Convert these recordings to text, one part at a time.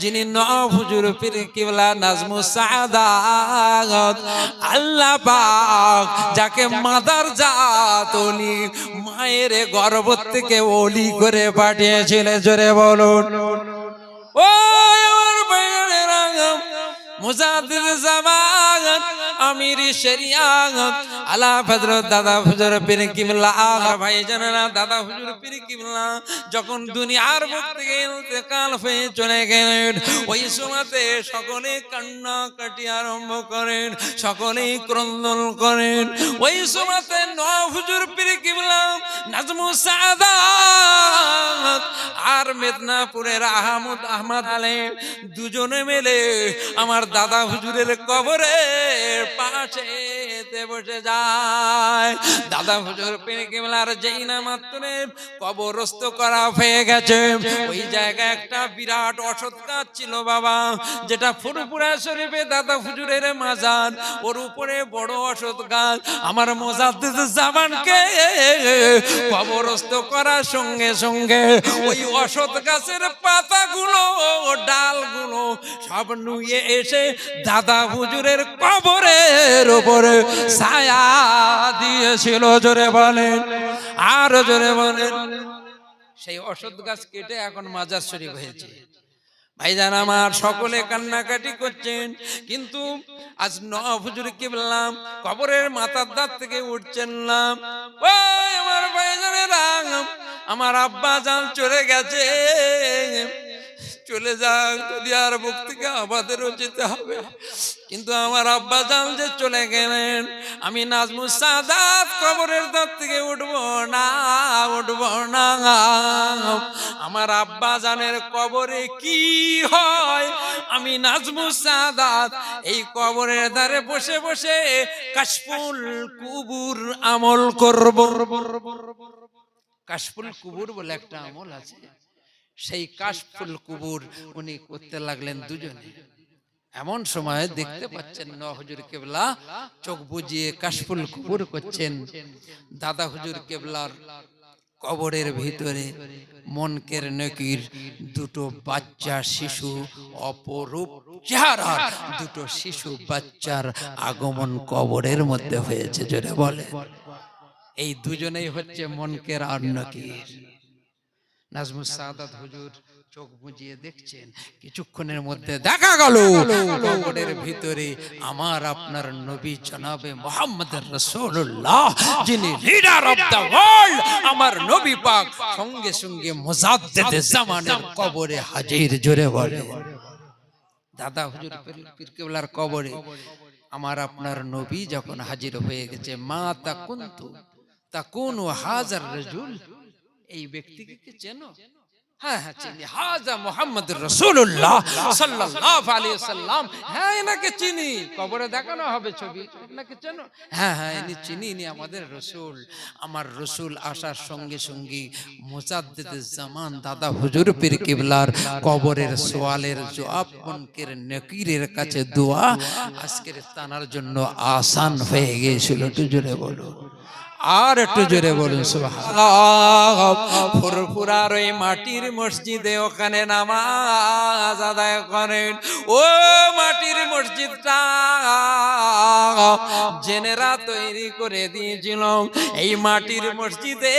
যিনি নজুর পীর কিবলা নাজমু সাদাত, আল্লাহ পাক যাকে মাদার জাত উনি মায়ের গর্ব থেকে ওলি করে পাঠিয়েছিলেন, জোরে বলুন। ও আমার জামান আমির শরিয়াত আলা হযরত দাদা হুজুর পীর কিবলা। ভাই জানেনা, দাদা হুজুর পীর কিবলা যখন দুনিয়ার মুখ থেকে ইন্তেকাল হয়ে চলে গেলেন, ওই সময়তে সকলে কান্না কাটি আরম্ভ করেন সকলেই ক্রন্দন করেন। ওই সময়তে নওয়াব হুজুর পীর কিবলা, নাজমু সাদাত আর মেদিনীপুরের আহমদ আহমদ আলে দুজনে মিলে আমার দাদা হুজুরের কবরে পাশে বসে যায়। দাদা হুজুর যেই করা হয়ে গেছে। ওই জায়গায় একটা বিরাট ছিল বাবা, যেটা শরীফে দাদা হুজুরের ওর উপরে বড় আমার জামানকে করার সঙ্গে সঙ্গে ওই অসৎ গাছের পাতাগুলো, ডালগুলো সব নুয়ে এসে দাদা হুজুরের কবরের উপরে ছায়া দিয়েছিল, জোরে বলেন। আরও জোরে বলেন। সেই অসৎ গাছ কেটে এখন মাজার শরীফ হয়েছে। ভাইজান আমার, সকলে কান্নাকাটি করছেন, কিন্তু আজ নব হুজুর কি বললাম কবরের মাথার দাঁত থেকে উঠছেন না। ওই আমার ভাইজানেরা, আমার আব্বা জান চলে গেছে। চলে যাক যদি আর বুক থেকে আমাদেরও যেতে হবে। কিন্তু আমার আব্বা জান যে চলে গেলেন, আমি নাজমুস সাদাত কবরের দাঁত থেকে উঠবো না উঠবো না। আমার আব্বা জানের কবরে কি হয়? আমি নাজমুস সাদাত এই কবরের ধারে বসে বসে কাশফুল কুবুর আমল করব। কাশফুল কুবুর বলে একটা আমল আছে। সেই কাশফুল কুবুর উনি করতে লাগলেন দুজনে। এমন সময় দেখতে পাচ্ছেন ন হুজুর কেবলা চোখ বুজিয়ে কাশফুল কুবুর করছেন। দাদা হুজুর কেবলার কবরের ভিতরে মনকের নকির দুটো বাচ্চা শিশু অপরূপ চেহারার দুটো শিশু বাচ্চার আগমন কবরের মধ্যে হয়েছে জোরে বলে এই দুজনেই হচ্ছে মনকের আর নকির। নাজমুস সাদাত হুজুর চোখ বুজিয়ে দেখছেন। কিছুক্ষণের মধ্যে দেখা গেল। কবরের ভিতরে আমার আপনার নবী জনাবে মোহাম্মদ রাসূলুল্লাহ যিনি লিডার অফ দা ওয়ার্ল্ড আমার নবী পাক সঙ্গে সঙ্গে মুজাদ্দিদ জামানের কবরে হাজির জোরে বলে। দাদা হুজুর পীর- পীর কেবলার কবরে আমার আপনার নবী যখন হাজির হয়ে গেছে মা তা কুন্তু তা কোন হাজার রাজুল এই ব্যক্তিকে কি চেনো? হ্যাঁ হ্যাঁ চিনি। হাজা মোহাম্মদ রসুল্লাহ সাল্লাল্লাহু আলাইহি সাল্লাম হ্যাঁ এনাকে চিনি। কবরে দেখানো হবে ছবি। এনাকে চেনো হ্যাঁ হ্যাঁ ইনি চিনি ইনি আমাদের রসুল। আমার রসুল আসার সঙ্গে সঙ্গে মুজাদ্দিদ জামান দাদা হুজুর পীর কিবলার কবরের সোয়ালের জবাব মনকের নকিরের কাছে দোয়া। আজকের তানার জন্য আসান হয়ে গিয়েছিল। একটু আর একটু জোরে বলুন ফুরফুরার ওই মাটির মসজিদে ওখানে নামাজ আদায় করেন। ও মাটির মসজিদটা জেনেরা তৈরি করে দিয়েছিল। এই মাটির মসজিদে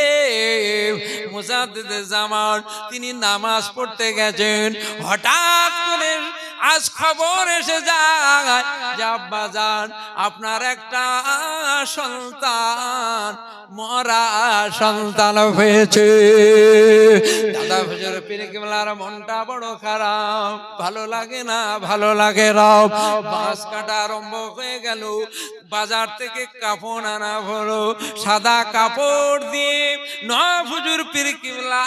মুজাদ্দিদ জামান তিনি নামাজ পড়তে গেছেন। হঠাৎ করে আজ খবর এসে যায় যে আব্বা যান আপনার একটা সন্তান মরা সন্তান হয়েছে। দাদা হুজুর পীরে মনটা বড় খারাপ। ভালো লাগে না, ভালো লাগে রাও বাঁশ কাটা আরম্ভ হয়ে গেল। বাজার থেকে কাপড় আনা হলো। সাদা কাপড় দিয়ে নয় হুজুর পীর কিবলা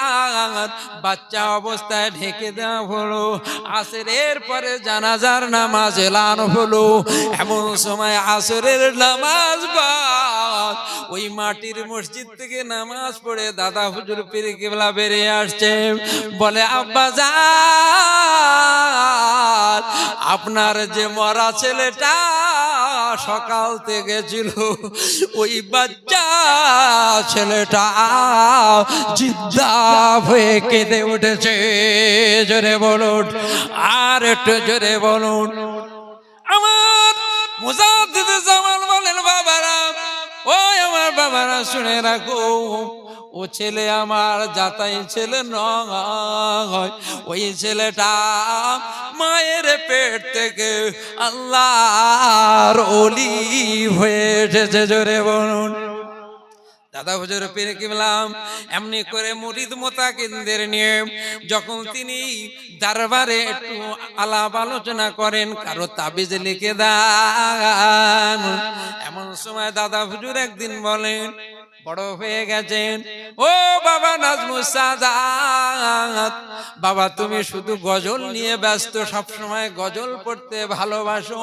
বাচ্চা অবস্থায় ঢেকে দেওয়া হলো। আসরের পরে জানাজার নামাজ এলান হলো। এমন সময় আসরের নামাজ বাদ ওই মাটির মসজিদ থেকে নামাজ পড়ে দাদা হুজুর পীর কিবলা বেরিয়ে আসছে। বলে, আব্বা যা আপনার যে মরা ছেলেটা সকাল থেকে গেছিল ওই বাচ্চা ছেলেটা জিদ্দা হয়ে কেঁদে উঠেছে। জোরে বলুন, আর একটু জোরে বলুন। আমার মুজাদ জামান বলেন, বাবারা ওই আমার বাবারা শুনে রাখো, ও ছেলে আমার যাতাই ছেলে নয়। ওই ছেলেটা মায়ের পেট থেকে আল্লাহর অলি হয়ে এসেছে, জোরে বলুন। দাদা হুজুর পীর কিবলাম, এমনি করে মুরিদ মোতাকিনদের নিয়ে যখন তিনি দরবারে একটু আলাপ আলোচনা করেন, কারও তাবিজ লিখে দেন। এমন সময় দাদা হুজুর একদিন বলেন বড় হয়ে গেছেন। ও বাবা নাজমুস সাদাত বাবা, তুমি শুধু গজল নিয়ে ব্যস্ত সব সময় গজল পড়তে ভালোবাসো।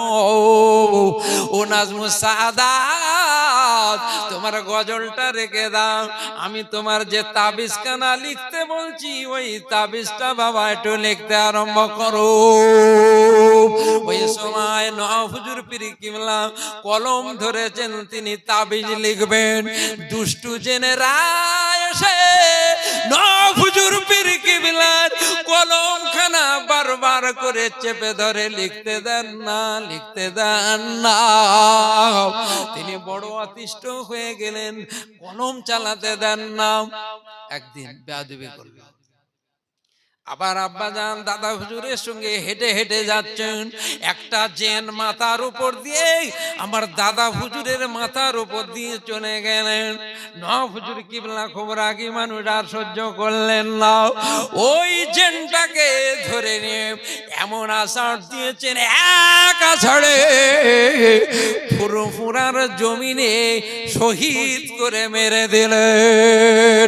ও নাজমুস সাদাত তোমার গজলটা রেখে দাও। আমি তোমার যে তাবিজ কানা লিখতে বলছি, ওই তাবিজটা বাবা একটু লিখতে আরম্ভ করো। ওই সময় পিরি কিমলা কলম ধরেছেন তিনি তাবিজ লিখবেন। দুষ্টু জেনে রায় কিমলার কলম খানা বারবার করে চেপে ধরে লিখতে দেন না, লিখতে দেন না। তিনি বড় অতিষ্ঠ হয়ে গেলেন, কলম চালাতে দেন না। একদিন বেয়াদবি করল। আবার আব্বা যান দাদা হুজুরের সঙ্গে হেঁটে হেঁটে যাচ্ছেন। একটা জেন মাথার উপর দিয়ে আমার দাদা হুজুরের মাথার উপর দিয়ে চলে গেলেন। ন, হুজুর কিবলা খবর আগে মানুষ আর সহ্য করলেন না। ওই জেনটাকে ধরে নিয়ে এমন আষাঢ় দিয়েছেন এক আষাঢ়ে। ফুরফুরার জমিনে শহীদ করে মেরে দিলেন।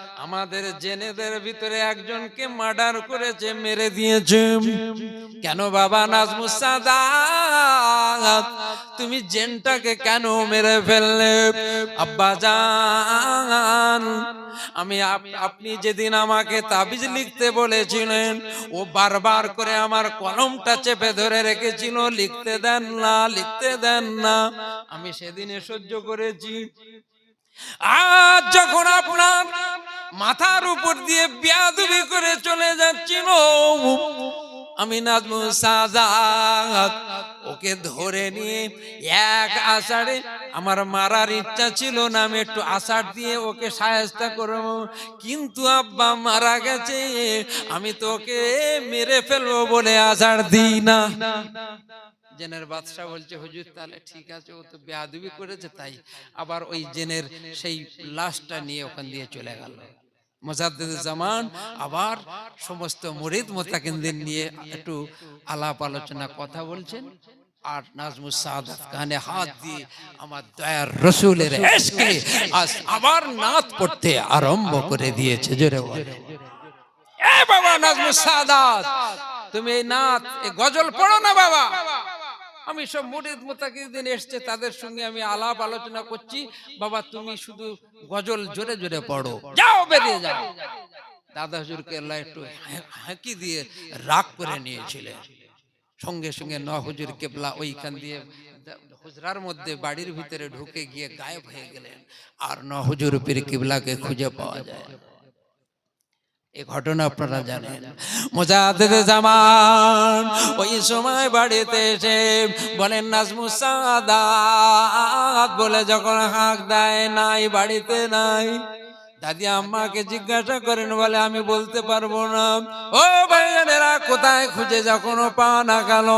আমাদের জেনেদের ভিতরে একজনকে মার্ডার করেছে, মেরে দিয়েছে। কেন বাবা নাজমু সাদাত? তুমি জেনটাকে কেন মেরে ফেললে? আব্বা জান, আমি আপ- আপনি যেদিন আমাকে তাবিজ লিখতে বলেছিলেন, ও বারবার করে আমার কলমটা চেপে ধরে রেখেছিল, লিখতে দেন না, লিখতে দেন না। আমি সেদিনে সহ্য করেছি। আজ যখন আপনার মাথার উপর দিয়ে বিয়াদুবি করে চলে যাচ্ছিল, আমি নাজমু সাজাদ, ওকে ধরে নিয়ে এক আষাঢ়ে আমার মারার ইচ্ছা ছিল না, আমি একটু আষাঢ় দিয়ে ওকে সাহায্য করব। কিন্তু আব্বা মারা গেছে, আমি তো ওকে মেরে ফেলব বলে আষাঢ় দিই না। জেনের বাদশাহ বলছে, হুজুর, তাহলে ঠিক আছে, ও তো বেয়াদবি করেছে, তাই আবার ওই জেনের সেই লাশটা নিয়ে ওখান দিয়ে চলে গেল। জামান আবার সমস্ত মুরিদ মোতাকিনদের নিয়ে একটু আলাপ আলোচনা, কথা বলছেন। আর নাজমুস সাদাত কানে হাত দিয়ে আমার দয়ার রসুলের আবার নাত পড়তে আরম্ভ করে দিয়েছে, জোরে এ বাবা নাজমুস সাদাত, তুমি এই নাত এই গজল পড়ো না বাবা। আমি সব মুরিদ মোতাকিদিন এসছে, তাদের সঙ্গে আমি আলাপ আলোচনা করছি। বাবা, তুমি শুধু গজল জোরে জোরে পড়ো। যাও, বেরিয়ে যাও। দাদা হুজুরকে আল্লাহ একটু হাঁকি দিয়ে রাগ করে নিয়েছিলেন। সঙ্গে সঙ্গে ন হুজুর কেবলা ওইখান দিয়ে হুজরার মধ্যে বাড়ির ভিতরে ঢুকে গিয়ে গায়েব হয়ে গেলেন। আর ন হুজুর পীর কিবলাকে খুঁজে পাওয়া যায়। এই ঘটনা আপনারা জানেন। মোজাদ্দেদ জামান ওই সময় বাড়িতে এসে বলেন নাজমুস সাদাত বলে যখন হাঁক দেয়, নাই, বাড়িতে নাই। দাদি আম্মাকে জিজ্ঞাসা করেন বলে আমি বলতে পারব না। ও ভাইজানেরা কোথায় খুঁজে যখন পা না গেল।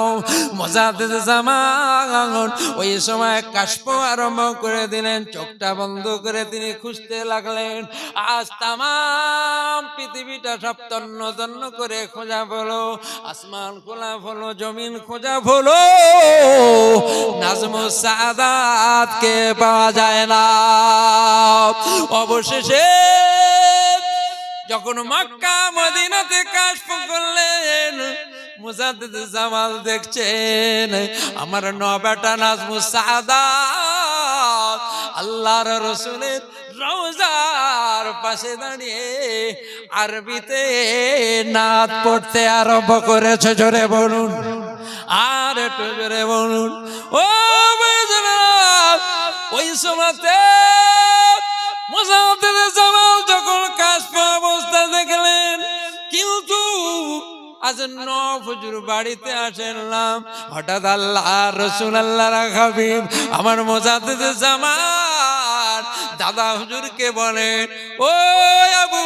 মোজাদ্দেদ জামান ওই সময় কাশপ আরম্ভ করে দিলেন চোখটা বন্ধ করে তিনি খুঁজতে লাগলেন। আজ তামাম পৃথিবীটা সব তন্ন তন্ন করে খোঁজা হলো আসমান খোলা হলো জমিন খোঁজা হলো। নাজমুস সাদাতকে পাওয়া যায় না। অবশেষে যখন মক্কা মদিনাতে কাশফ করলেন মুজাদ্দিদ জামাল দেখছেন আমার নবেটা নাজমুস সাদাত আল্লাহর রসুলের রওজার পাশে দাঁড়িয়ে আরবিতে নাত পড়তে আরম্ভ করেছে জোরে বলুন। আর একটু জোরে বলুন। ও ওই সময়তে জামাল যখন কাজ অবস্থা দেখলেন, কিন্তু আজ নফজুর বাড়িতে আসলাম হঠাৎ আল্লাহ আল্লাহ আমার জামান দাদা হুজুরকে বলেন, ও আবু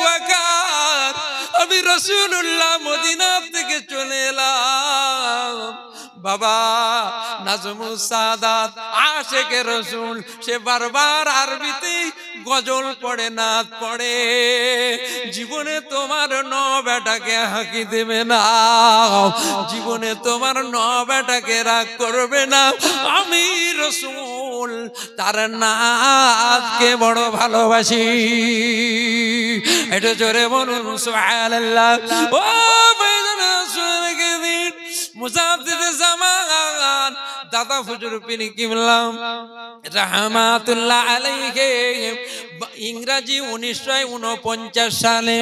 আমি রসুল্লাহ মদিনা থেকে চলে এলাম। বাবা, নাজমুস সাদাত আশেকে রসুল, সে বারবার আরবিতে গজল পড়ে, নাচ পড়ে। জীবনে তোমার ন বেটাকে হাঁকি দেবে না। জীবনে তোমার ন বেটাকে রাগ করবে না। আমি রসুল, তার নাচকে বড় ভালোবাসি। এটা জোরে বলুন, সুবহানাল্লাহ। ও ভাইজানা শুনে রেখে দিন মুজাদ্দিদ জামান দাদা ফজর পিনি কিবলাম। রাহমাতুল্লাহ আলাইহি। ইংরাজি উনিশশো উনপঞ্চাশ সালে,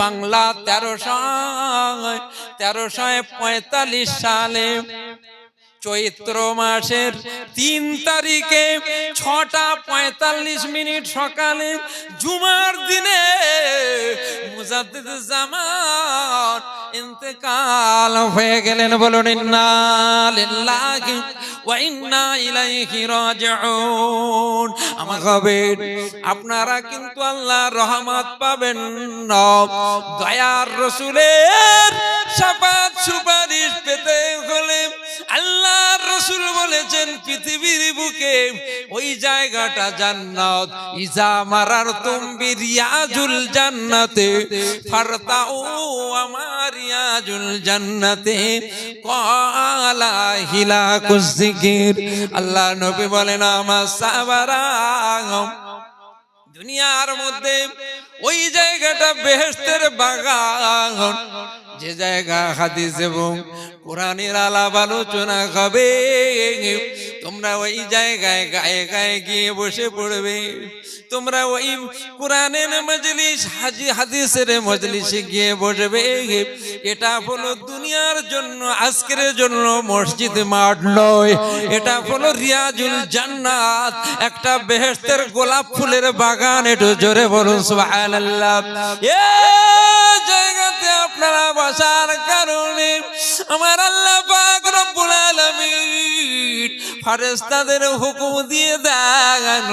বাংলা তেরোশো তেরোশো পঁয়তাল্লিশ সালে, চৈত্র মাসের তিন তারিখে ছটা পঁয়তাল্লিশ মিনিট সকালে জুমার দিনে মুজাদ্দিদ জামান ইন্তেকাল হয়ে গেলেন বলুন, ইন্না লিল্লাহি ওয়া ইন্না ইলাইহি রাজিউন। আমার হবে আপনারা কিন্তু আল্লাহর রহমত পাবেন না। দয়ার রসুলের শাফাত সুপারিশ পেতে হলে আল্লাহর রসুল বলেছেন, পৃথিবীর বুকে ওই জায়গাটা জান্নাত। ইজা মারার তুমি রিয়াজুল জান্নাতে, ফারতাউ আমার রিয়াজুল জান্নাতে। কলা হিলা কুজিকির আল্লাহ নবী বলেন, আমার সাবারা দুনিয়ার মধ্যে ওই জায়গাটা বেহেস্তের বাগান। যে জায়গা হাদিস এবং কোরআনের আলাপ আলোচনা হবে, তোমরা ওই জায়গায় গায়ে গায়ে গিয়ে বসে পড়বে। তোমরা ওই কোরআনের মজলিস, হাজি হাদিসের মজলিসে গিয়ে বসবে। এটা হলো দুনিয়ার জন্য, আজকের জন্য মসজিদ মাঠ নয়। এটা হলো রিয়াজুল জান্নাত। একটা বেহেস্তের গোলাপ ফুলের বাগান, একটু জোরে বলুন সুবহানাল্লাহ। এ জায়গাতে আপনারা বসার কারণে আমার আল্লাহ পাক রব্বুল ফারেস্তাদের হুকুম দিয়ে দেন।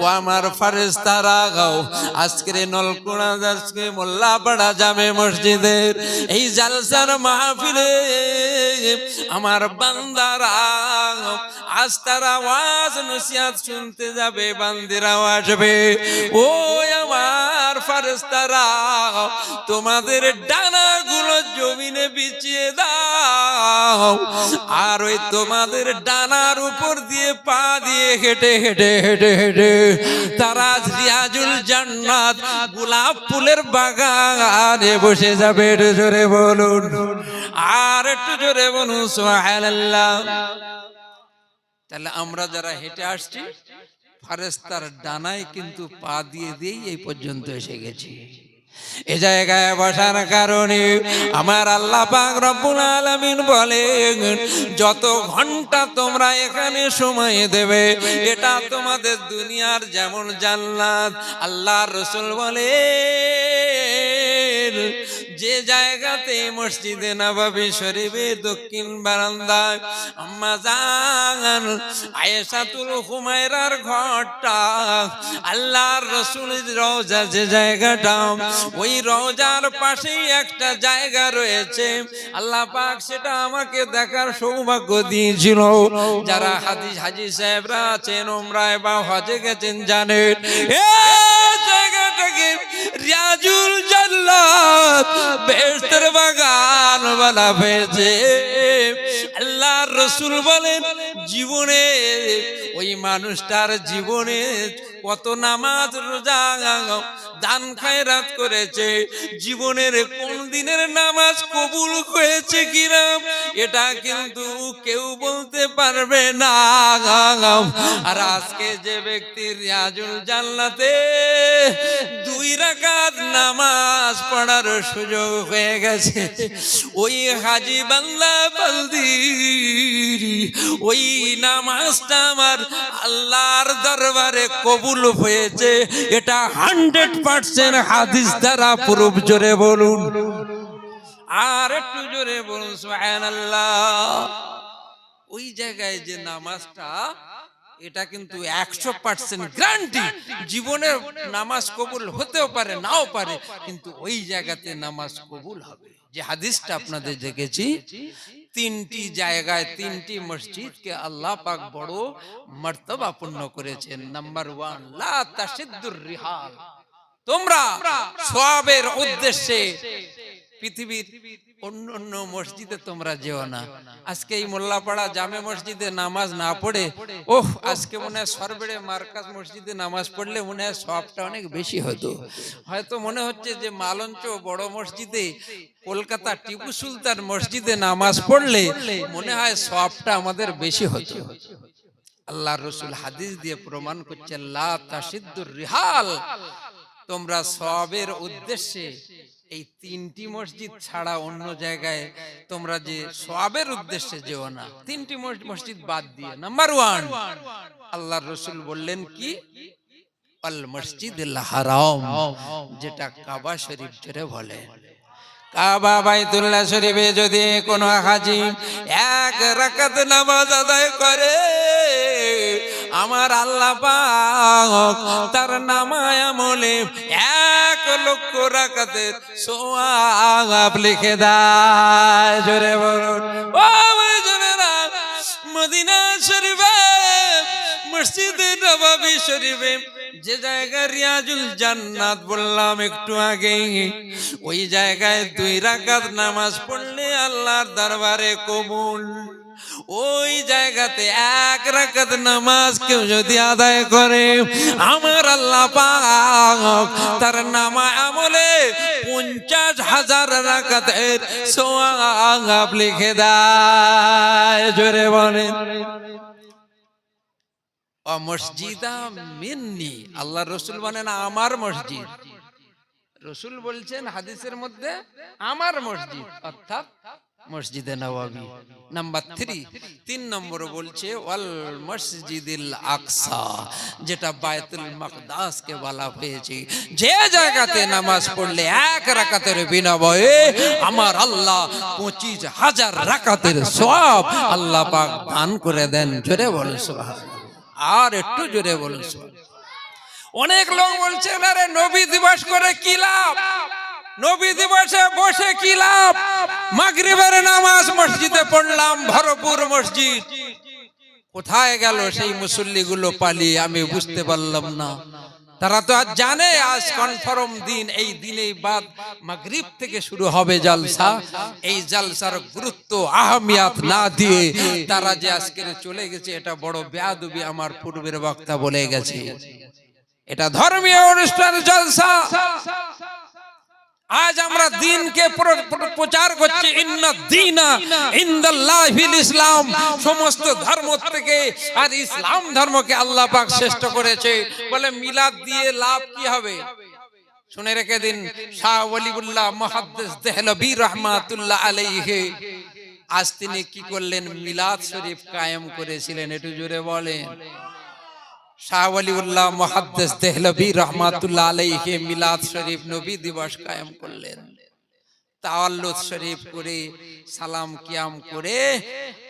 ও আমার ফারেস্তারা গাও আজকের নলকুড়া আজকে মোল্লাপাড়া জামে মসজিদের এই জালসার মাহফিলে আমার বান্দারা আজ তারা আওয়াজ নসিহাত শুনতে যাবে, বান্দিরাও আসবে। ও আমার ফারেস্তারা তোমাদের ডানাগুলো জমিনে বিছিয়ে দাও। আর ওই তোমাদের ডানার উপর দিয়ে পা দিয়ে হেঁটে হেঁটে হেঁটে হেঁটে, তারা রিয়াজুল জান্নাত গোলাপ ফুলের বাগানে বসে যাবে। একটু জোরে বলুন। আর একটু জোরে বলুন, সুবহানাল্লাহ। তাহলে আমরা যারা হেঁটে আসছি ফারেস্তার ডানায় কিন্তু পা দিয়ে দিয়েই এই পর্যন্ত এসে গেছি। এ জায়গায় বসার কারণে আমার আল্লাহ পাক রব্বুল আলামিন বলেন যত ঘণ্টা তোমরা এখানে সময় দেবে এটা তোমাদের দুনিয়ার যেমন জান্নাত। আল্লাহ রসুল বলে যে জায়গাতে মসজিদে নবাবী শরীফে দক্ষিণ বারান্দায় আম্মা জান, আয়েশাতুল হুমায়রার ঘরটা, আল্লাহর রসুলের রওজা যে জায়গাটা, ওই রওজার পাশেই একটা জায়গা রয়েছে। আল্লাহ পাক সেটা আমাকে দেখার সৌভাগ্য দিয়েছিল। যারা হাদিস হাজি সাহেবরা আছেন ওমরায় বা হজে গেছেন, জানেন এই জায়গাটাকে রিয়াজুল জান্নাত বেহেশতের বাগান বলা হয়েছে। আল্লাহর রসুল বলেন, জীবনে ওই মানুষটার জীবনে কত নামাজ, রোজা, দান, খায়রাত করেছে। জীবনের কোন দিনের নামাজ কবুল হয়েছে কিনা, এটা কিন্তু কেউ বলতে পারবে না। আর আজকে যে ব্যক্তির রিয়াজুল জান্নাতে দুই রাকাত নামাজ পড়ার সুযোগ হয়ে গেছে। ওই হাজি বাংলা বালদি ওই নামাজটা আমার আল্লাহর দরবারে কবুল হয়েছে। এটা হান্ড্রেড পার্সেন্ট হাদিস দ্বারা প্রুফ জোরে বলুন। আর একটু জোরে বলুন, সুবহানাল্লাহ। ওই জায়গায় যে নামাজটা এটা কিন্তু একশো পার্সেন্ট গ্যারান্টি জীবনের নামাজ কবুল হতেও পারে নাও পারে কিন্তু ওই জায়গাতে নামাজ কবুল হবে। যে হাদিসটা আপনাদের দেখেছি তিনটি জায়গায় তিনটি মসজিদকে আল্লাহ পাক বড় মর্তবা পূর্ণ করেছেন। নাম্বার ওয়ান লা তাসিদ্দুর রিহাল। তোমরা সওয়াবের উদ্দেশ্যে পৃথিবীর অন্য অন্য মসজিদে তোমরা যেও না। আজকে এই মোল্লাপাড়া জামে মসজিদে নামাজ না পড়ে, ওহ, আজকে মনে হয় সরবেড়ে মার্কাজ মসজিদে নামাজ পড়লে মনে হয় সবটা অনেক বেশি হতো। হয়তো মনে হচ্ছে যে মালঞ্চ বড় মসজিদে, কলকাতা টিপু সুলতান মসজিদে নামাজ পড়লে মনে হয় সবটা আমাদের বেশি হতো। আল্লাহ রসুল হাদিস দিয়ে প্রমাণ করছেন, লা তাসিদ্দুর রিহাল। তোমরা সবের উদ্দেশ্যে এই তিনটি মসজিদ ছাড়া অন্য জায়গায় তোমরা যে সবের উদ্দেশ্যে যেও না। তিনটি মসজিদ বাদ দিয়ে নাম্বার ওয়ান আল্লাহ রসুল বললেন কি? আল মসজিদ হারাম যেটা কাবা শরীফ জোরে বলে। কাবা বাইতুল্লাহ শরীফে যদি কোনো হাজি এক রাকাত নামাজ আদায় করে আমার আল্লাহ পাক তার নামায় আমলে এক লক্ষ রাকাতের সোয়াব লিখে দেয়। জোরে বলুন। মদিনা শরীফে, মসজিদে নবাবী শরীফে, যে জায়গায় রিয়াজুল জান্নাত বললাম একটু আগে ওই জায়গায় দুই রাকাত নামাজ পড়লে আল্লাহর দরবারে কবুল। ওই জায়গাতে এক রাকাত নামাজ কেউ যদি আদায় করে, আমার আল্লাহ পাক তার নামা আমলে পঞ্চাশ হাজার রাকাতের সোয়াব লিখে দেয়। জোরে বলেন। ও মসজিদা মিন্নি, আল্লাহ রসুল বলেন আমার মসজিদ। রসুল বলছেন হাদিসের মধ্যে আমার মসজিদ, অর্থাৎ মসজিদে নবাবি নাম্বার থ্রি তিন নম্বর বলছে, ওয়াল মসজিদিল আকসা যেটা বায়তুল মাকদাসকে বলা হয়েছে। যে জায়গাতে নামাজ পড়লে এক রাকাতের বিনিময়ে আমার আল্লাহ পঁচিশ হাজার রাকাতের সব আল্লাহ পাক দান করে দেন। জোরে বলে আর একটু জোরে বলুন অনেক লোক বলছেন আরে নবী দিবস করে কি লাভ? নবী দিবসে বসে কি লাভ? মাগরিবের নামাজ মসজিদে পড়লাম, ভরপুর মসজিদ। কোথায় গেল সেই মুসল্লি গুলো পালিয়ে? আমি বুঝতে পারলাম না। তারা তো আজ জানে আজ কনফার্ম দিন, এই দিনেই বাদ। মাগরিব থেকে শুরু হবে জালসা। এই জালসার গুরুত্ব আহমিয়াত না দিয়ে তারা যে আজকে চলে গেছে, এটা বড় বেয়াদবি আমার পূর্বের বক্তা বলে গেছে। এটা ধর্মীয় অনুষ্ঠান জলসা। আজ আমরা দিনকে প্র- প্র- প্রচার করছি ইসলাম। সমস্ত ধর্ম থেকে আর ইসলাম ধর্মকে আল্লাহ পাক শ্রেষ্ঠ করেছে বলে মিলাদ দিয়ে লাভ কি হবে? শুনে রেখে দিন শাহ ওয়ালিউল্লাহ মুহাদ্দিস দেহলভী রহমাতুল্লাহ আলাইহি। আজ তিনি কি করলেন? মিলাদ শরীফ কায়েম করেছিলেন একটু জোরে বলেন। শাহ ওয়ালিউল্লাহ মুহাদ্দিস দেহলভী রহমাতুল্লাহ আলাইহি মিলাদ শরীফ নবী দিবস কায়েম করলেন। তাওয়াল্লুদ শরীফ করে সালাম কিয়াম করে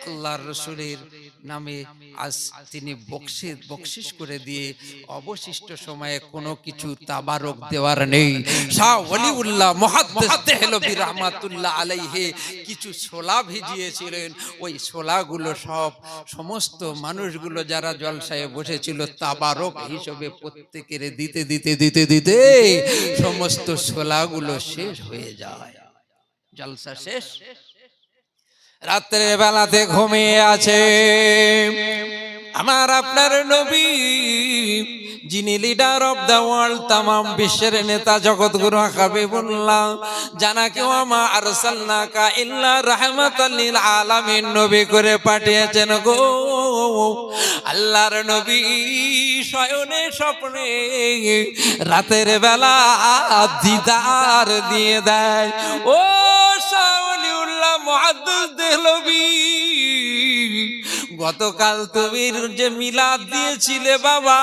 আল্লাহর রসুলের নামে আজ তিনি বকশিস বকশিস করে দিয়ে অবশিষ্ট সময়ে কোনো কিছু তাবারক দেওয়ার নেই। শাহ ওয়ালিউল্লাহ মুহাদ্দিস দেহলভী রহমাতুল্লাহ আলাইহি কিছু ছোলা ভিজিয়েছিলেন। ওই ছোলাগুলো সব সমস্ত মানুষগুলো যারা জলসায় বসেছিল তাবারক হিসেবে প্রত্যেকের দিতে দিতে দিতে দিতে সমস্ত ছোলাগুলো শেষ হয়ে যায়। জলসা শেষ? রাত্রের বেলাতে ঘুমিয়ে আছে। আমার আপনার নবী, যিনি লিডার অফ দ্য ওয়ার্ল্ড তামাম বিশ্বের নেতা, জগৎগুরু হাবিবুল্লাহ, জানা কেউ আমা আরসালনাকা ইল্লা রাহমাতাল লিল আলামিন, নবী করে পাঠিয়েছেন গো। আল্লাহর নবী শয়নে স্বপ্নে রাতের বেলা দিদার দিয়ে দেয়। ও গতকাল তুমি যে মিলাদ দিয়েছিলে বাবা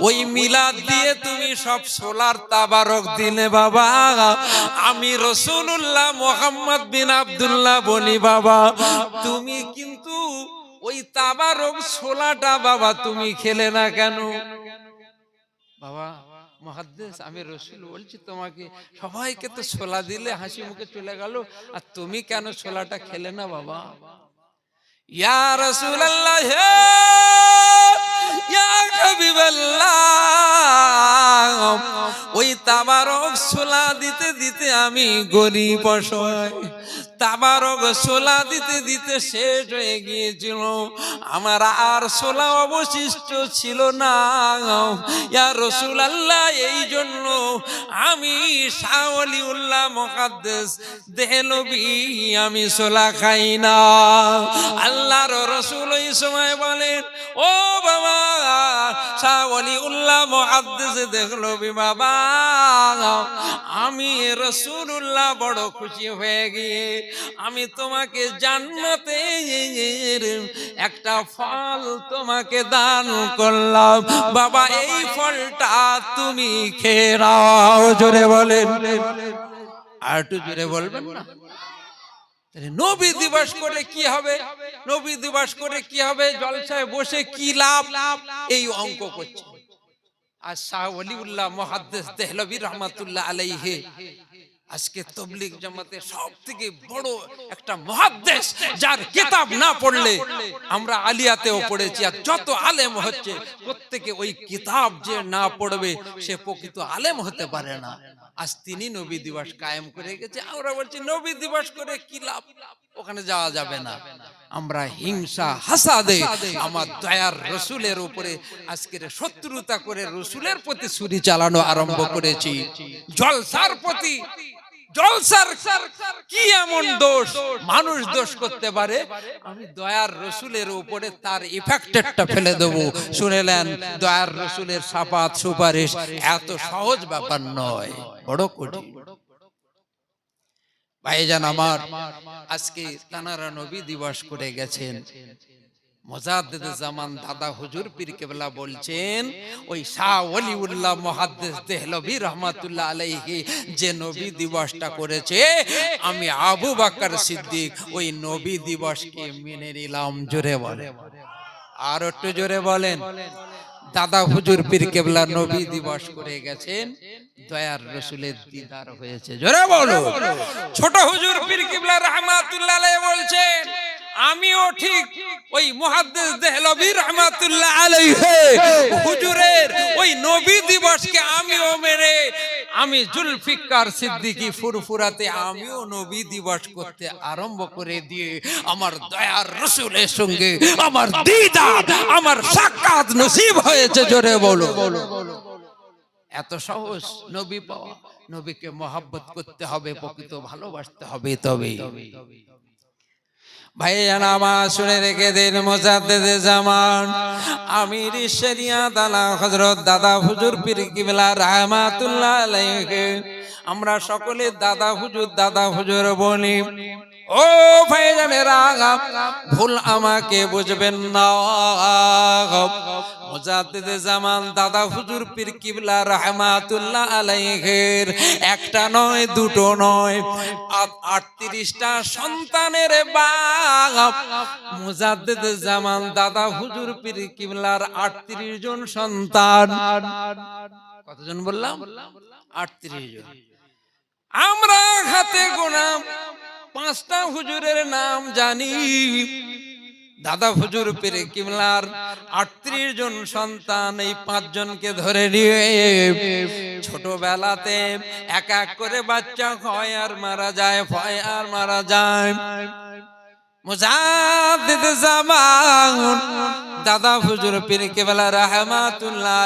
ওই মিলাদ দিয়ে তুমি সব সোলার তাবারক দিলে বাবা আমি রসুল্লাহ মোহাম্মদ বিন আব্দুল্লাহ বলি বাবা, তুমি কিন্তু ওই তাবারক সোলাটা বাবা তুমি খেলে না কেন? বাবা মহাদ্দেশ আমি রসুল বলছি তোমাকে সবাইকে তো ছোলা দিলে হাসি মুখে চলে গেল। আর তুমি কেন ছোলাটা খেলে না বাবা? ইয়া ইয়া ওই তাবারক ছোলা দিতে দিতে আমি গরিব অসহায়। তাবারক ছোলা দিতে দিতে শেষ হয়ে গিয়েছিল। আমার আর ছোলা অবশিষ্ট ছিল না। ইয়া রসুল আল্লাহ এই জন্য আমি শাহলিউল্লাহ মুকাদ্দাস দেহলবি আমি ছোলা খাই না। আল্লাহর রসুল ওই সময় বলেন, ও বাবা শাহলিউল্লাহ মুকাদ্দাস দেহলবি বাবা, আমি রসুল উল্লাহ বড় খুশি হয়ে গিয়ে আমি তোমাকে জান্নাতে একটা ফল তোমাকে দান করলাম। বাবা এই ফলটা তুমি খেয়ে নাও। জোরে বলেন। আর একটু জোরে বলবেন না? নবী দিবস করে কি হবে? নবী দিবস করে কি হবে? জলসায় বসে কি লাভ? লাভ? এই অঙ্ক করছে। আর শাহ ওলিউল্লাহ মহাদ্দেশ দেহলবী রহমাতুল্লাহ আলাইহে। আজকে তবলিগ জামাতে সব থেকে বড় একটা মহাদ্দেশ যার কিতাব না পড়লে আমরা আলিয়াতেও পড়েছি। আর যত আলেম হচ্ছে প্রত্যেকে ওই কিতাব যে না পড়বে সে প্রকৃত আলেম হতে পারে না। আজ তিনি নবী দিবস কায়েম করে গেছে। আমরা বলছি নবী দিবস করে কি লাভ? ওখানে যাওয়া যাবে না। আমরা হিংসা হাসাদে আমার দয়ার রসুলের উপরে আজকের শত্রুতা করে রসুলের প্রতি ছুরি চালানো আরম্ভ করেছি। জলসার প্রতি জলসার কি এমন দোষ? মানুষ দোষ করতে পারে? আমি দয়ার রসুলের উপরে তার ইফেক্টেডটা ফেলে দেবো। শুনেলেন দয়ার রসুলের সাপাত সুপারিশ এত সহজ ব্যাপার নয়। বড় কঠিন। ভাইজান আমার আজকে তানারা নবী দিবস করে গেছেন। মোজাদ্দেদ জামান দাদা হুজুর পীর কেবলা বলছেন, ওই শাহ ওলিউল্লাহ মুহাদ্দিস দেহলভী রহমাতুল্লাহ আলাইহি যে নবী দিবসটা করেছে, আমি আবু বকর সিদ্দিক ওই নবী দিবসকে মেনে নিলাম, জোরে বলে আর একটু জোরে বলেন, দাদা হুজুর পীর কেবলা নবী দিবস করে গেছেন, দয়ার রসুলের হয়েছে, জোরে বলো ছোট হুজুর পীর কেবলা রহমাতুল্লাহ বলছেন আমিও ঠিক ওই মুহাদ্দিস দেহলভী রহমাতুল্লাহ আলাইহি হুজুরের ওই নবী দিবসকে আমিও মেনে আমি জুলফিকার সিদ্দিকী ফুরফুরাতে আমিও নবী দিবস করতে আরম্ভ করে দিয়ে আমার দয়ার রসুলের সঙ্গে আমার দিদার আমার সাক্ষাৎ নসিব হয়েছে জোরে বলো। এত সহজ নবী পাওয়া। নবীকে মহাব্বত করতে হবে প্রকৃত ভালোবাসতে হবে তবে ভাই আমার শুনে রেখে দিন মোজাদ্দেদে জামান। আমির শরিয়া দালা হজরত দাদা হুজুর পীর কিবলা রাহমাতুল্লাহ আলাইহি। আমরা সকলে দাদা হুজুর দাদা হুজুর বলি। ও ভাই জানেরা ভুল আমাকে বুঝবেন না। মুজাদ্দিদে জামান দাদা হুজুর পীর কিবলা রহমাতুল্লাহ আলাইহির, একটা নয়, দুটো নয় আটত্রিশটা সন্তানের বাপ। মুজাদ্দিদে জামান দাদা হুজুর পীর কিবলার আটত্রিশ জন সন্তান। কতজন বললাম? আটত্রিশ জন। আমরা হাতে গোনাম পাঁচটা হুজুরের নাম জানি। দাদা হুজুর পেরে কিমলার আটত্রিশ জন সন্তান, এই পাঁচজনকে ধরে নিয়ে ছোটবেলাতে এক এক করে বাচ্চা হয় আর মারা যায় ভয় আর মারা যায়। দাদা হুজুর পীর কেবলা রাহমাতুল্লাহ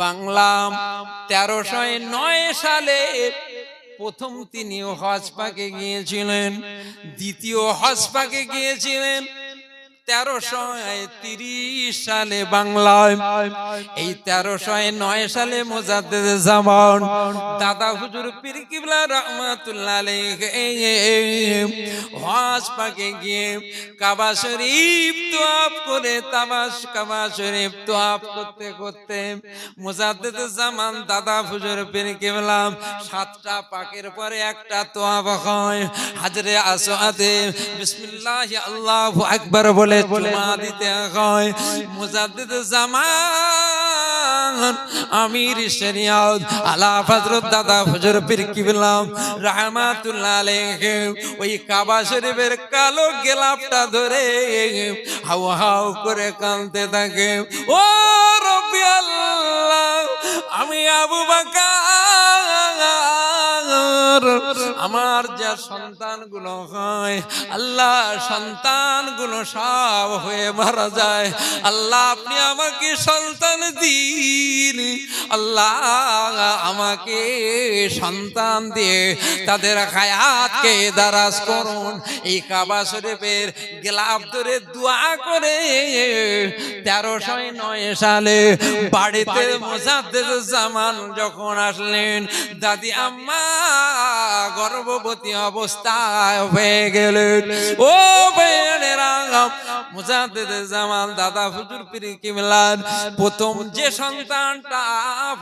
বাংলা তেরোশো নয় সালে প্রথম তিনি হজ পাকে গিয়েছিলেন দ্বিতীয় হজ পাকে গিয়েছিলেন। তেরোশো তিরিশ সালে বাংলায়। এই তেরোশো নয় সালে মোজাদ্দেদ জামান দাদা হুজুর পীর কিবলা রহমাতুল্লাহ হজ পাকে গিয়ে কাবা শরীফ তোয়াফ করে তাবাস কাবা শরীফ তোয়াফ করতে করতে মোজাদ্দেদ জামান দাদা হুজুর পীর কিবলা সাতটা পাকের পরে একটা তোয়াফ হয়। হাজরে আসোয়াতে বিসমিল্লাহ আল্লাহু আকবার বলে চুমা দিতে হয়। মুজাদ্দিদ জামান আমির শরিয়ত আলা হযরত দাদা হুজুর পীর কিবলাম রাহমাতুল্লাহ আলাইহি ওই কাবা শরীফের কালো গেলাপটা ধরে হাউ হাউ করে কাঁদতে থাকে। ও রব্বি আল্লাহ আমি আবু বকর। আমার যা সন্তানগুলো হয় আল্লাহ সন্তানগুলো সব হয়ে মারা যায়। আল্লাহ, আপনি আমাকে সন্তান দিন। আল্লাহ, আমাকে সন্তান দিয়ে তাদের হায়াতকে দারাজ করুন। এই কাবা শরীফের গেলাপ ধরে দোয়া করে তেরোশো নয় সালে বাড়িতে মোজাদ্দেদ জামান যখন আসলেন, দাদি আম্মা গর্ভবতী অবস্থায় হয়ে গেলেন। ও বেড়েরা মুজাদ্দেদ জামান দাদা হুজুর পীর কিমলান প্রথম যে সন্তানটা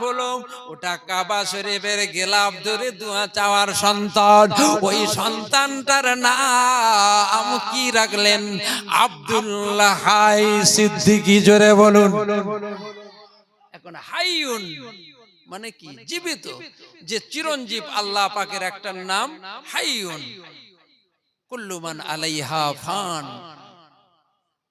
হলো, ওটা কাবা শরীফের গেলাপ ধরে দোয়া চাওয়ার সন্তান। ওই সন্তানটার নাম কি রাখলেন? আব্দুল্লাহ হাই সিদ্দিকি, জোরে বলুন। এখন হাইউন মানে কি? জীবিত। যে চিরঞ্জীব আল্লাহ পাকের একটা নাম হাইউন। কুল্লুমান আলাইহা ফান।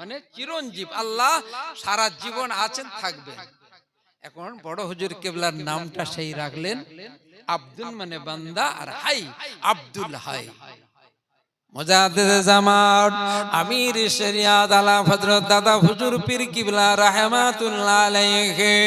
মানে চিরঞ্জীব, আল্লাহ সারা জীবন আছেন, থাকবেন। এখন বড় হুজুর কেবলার নামটা সেই রাখলেন, আব্দুল মানে বান্দা আর হাই, আব্দুল হাই। আমির শরিয়াত আলা হযরত দাদা হুজুর পীর কিবলা রাহমাতুল্লাহ আলাইহি।